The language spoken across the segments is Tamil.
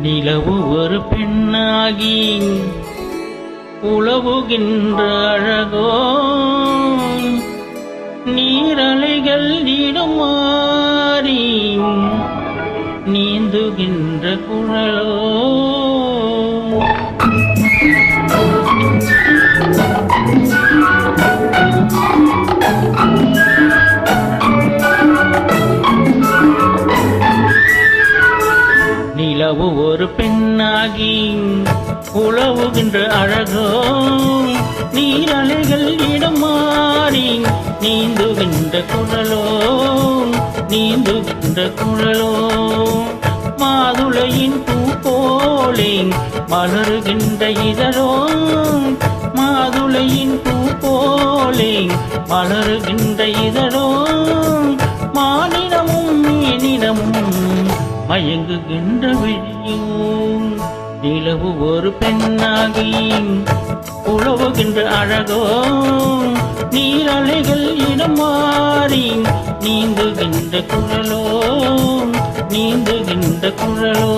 நிலவு ஒரு பெண்ணாகி உழவுகின்ற அழகோ. நீரலைகள் நீடம் நீந்துகின்ற குழலோ. நிலவு ஒரு பெண்ணாகி உழவுகின்ற அழகோ நீரலைகள் இடம் மாறி நீந்துகின்ற குழலோ நீந்துகின்ற குழலோ. மாதுளையின் பூ போலே மலருகின்ற இதழோ மாதுளையின் பூ போலே மலருகின்ற இதழோ. மாநிலமும் மீனிடமும் மயங்குகின்ற விழியும் நிலவு ஒரு பெண்ணாகி உழவுகின்ற அழகோ நீரலைகள் இடம் மாறி நீந்துகின்ற குழலோ நீந்துகின்ற குழலோ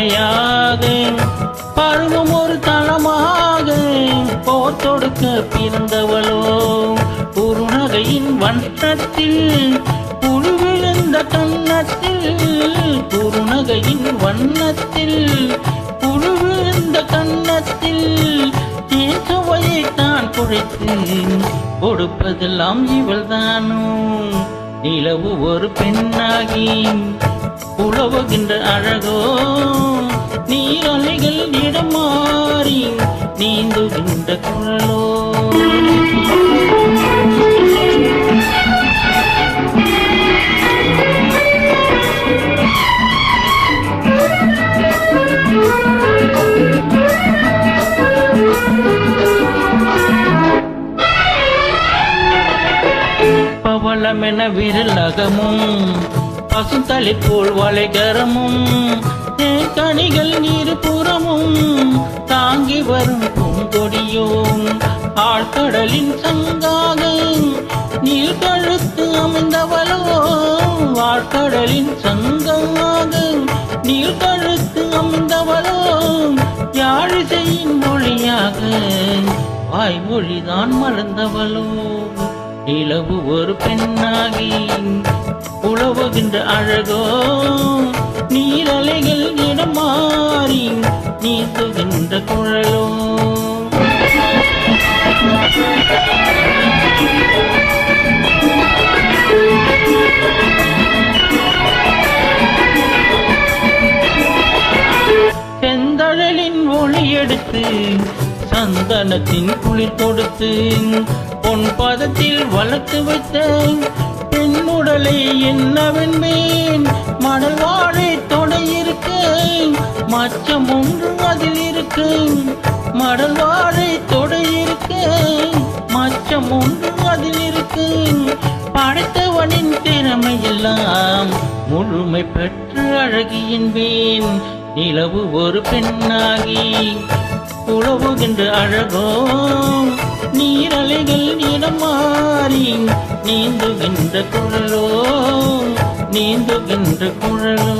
ஒரு பருவம் ஒரு தளமாக போர் தொடுக்க பிறந்தவளோ. குறுநகையின் வண்ணத்தில் புழு விழுந்த கன்னத்தில் குறுநகையின் வண்ணத்தில் புழு விழுந்த கன்னத்தில் தேன் சுவையை தான் குழைத்து கொடுப்பதெல்லாம் இவள் தானோ நிலவு ஒரு பெண்ணாகி உழவுகின்ற அழகோ. நீந்துகின்ற பவளமென விரலகமும் பசுந்தலை போல் வளைகரமும் தேக்கணிகள் நீர் புறமும் தான் ஆழ்கடலின் சங்கமாக நீர் கழுத்து அமைந்தவளோ யாழிசையின் மொழியாக வாய்மொழிதான் மறந்தவளோ. நிலவு ஒரு பெண்ணாகி உழவுகின்ற அழகோ. நீரலைகள் இடம் மாறி நீந்துகின்ற குழலோ. எடுத்து சந்தனத்தின் குளிர் கொடுத்து பொன் பதத்தில் வளர்த்து வைத்த பெண்ணுடலை என்னவென்பேன். மணல் வாழை தொடை இருக்க மச்சம் ஒன்று அதில் இருக்கு மடல் வாழை தொடை மச்சம் ஒன்று அதில் இருக்கு படைத்தவனின் திறமையெல்லாம் முழுமை பெற்று அழகியின் என்பேன். நிலவு ஒரு பெண்ணாகி உழவுகின்ற அழகோ நீரலைகள் நிறம் மாறி நீந்துகின்ற குழலோ நீந்துகின்ற குழலோ